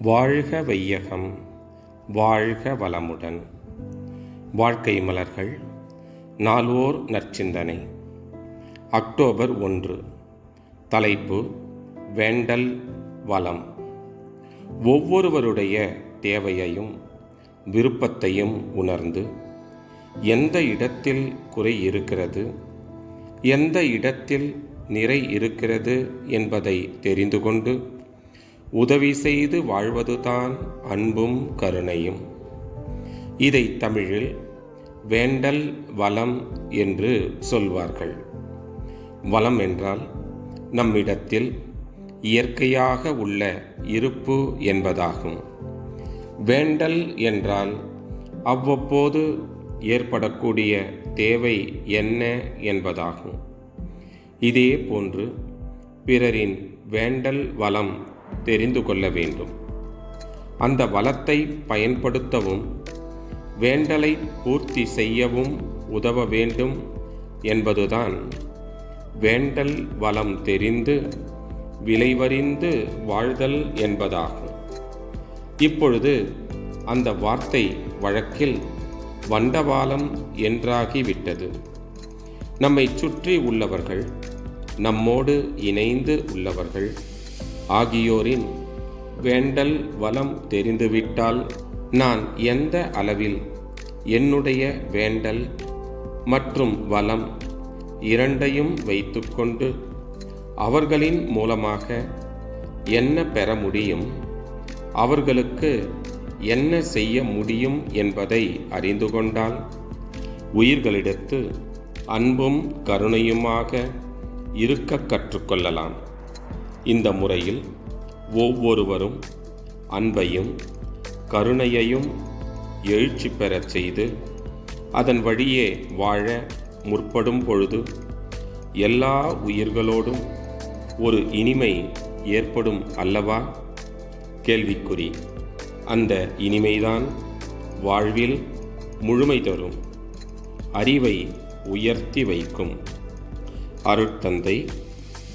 வாழ்க வையகம் வாழ்க வளமுடன். வாழ்க்கை மலர்கள் நால்வோர் நற்சிந்தனை. அக்டோபர் ஒன்று. தலைப்பு வேண்டல் வளம். ஒவ்வொருவருடைய தேவையையும் விருப்பத்தையும் உணர்ந்து எந்த இடத்தில் குறை இருக்கிறது எந்த இடத்தில் நிறை இருக்கிறது என்பதை தெரிந்து கொண்டு உதவி செய்து வாழ்வதுதான் அன்பும் கருணையும். இதை தமிழில் வேண்டல் வளம் என்று சொல்வார்கள். வளம் என்றால் நம்மிடத்தில் இயற்கையாக உள்ள இருப்பு என்பதாகும். வேண்டல் என்றால் அவ்வப்போது ஏற்படக்கூடிய தேவை என்ன என்பதாகும். இதே போன்று பிறரின் வேண்டல் வளம் தெரிந்து கொள்ள வேண்டும். அந்த வளத்தை பயன்படுத்தவும் வேண்டலை பூர்த்தி செய்யவும் உதவ வேண்டும் என்பதுதான் வேண்டல் வளம் தெரிந்து விளைவறிந்து வாழ்தல் என்பதாகும். இப்பொழுது அந்த வார்த்தை வழக்கில் வண்டவாளம் என்றாகிவிட்டது. நம்மை சுற்றி உள்ளவர்கள் நம்மோடு இணைந்து உள்ளவர்கள் ஆகியோரின் வேண்டல் வளம் தெரிந்துவிட்டால் நான் எந்த அளவில் என்னுடைய வேண்டல் மற்றும் வளம் இரண்டையும் வைத்துக்கொண்டு அவர்களின் மூலமாக என்ன பெற முடியும்? அவர்களுக்கு என்ன செய்ய முடியும் என்பதை அறிந்து கொண்டால் உயிர்களிடத்து அன்பும் கருணையுமாக இருக்க கற்றுக்கொள்ளலாம் இந்த முறையில் ஒவ்வொருவரும் அன்பையும் கருணையையும் எழுச்சி பெறச் செய்து அதன் வழியே வாழ முற்படும் பொழுது எல்லா உயிர்களோடும் ஒரு இனிமை ஏற்படும் அல்லவா? கேள்விக்குறி. அந்த இனிமைதான் வாழ்வில் முழுமை தரும். அறிவை உயர்த்தி வைக்கும். அருட்தந்தை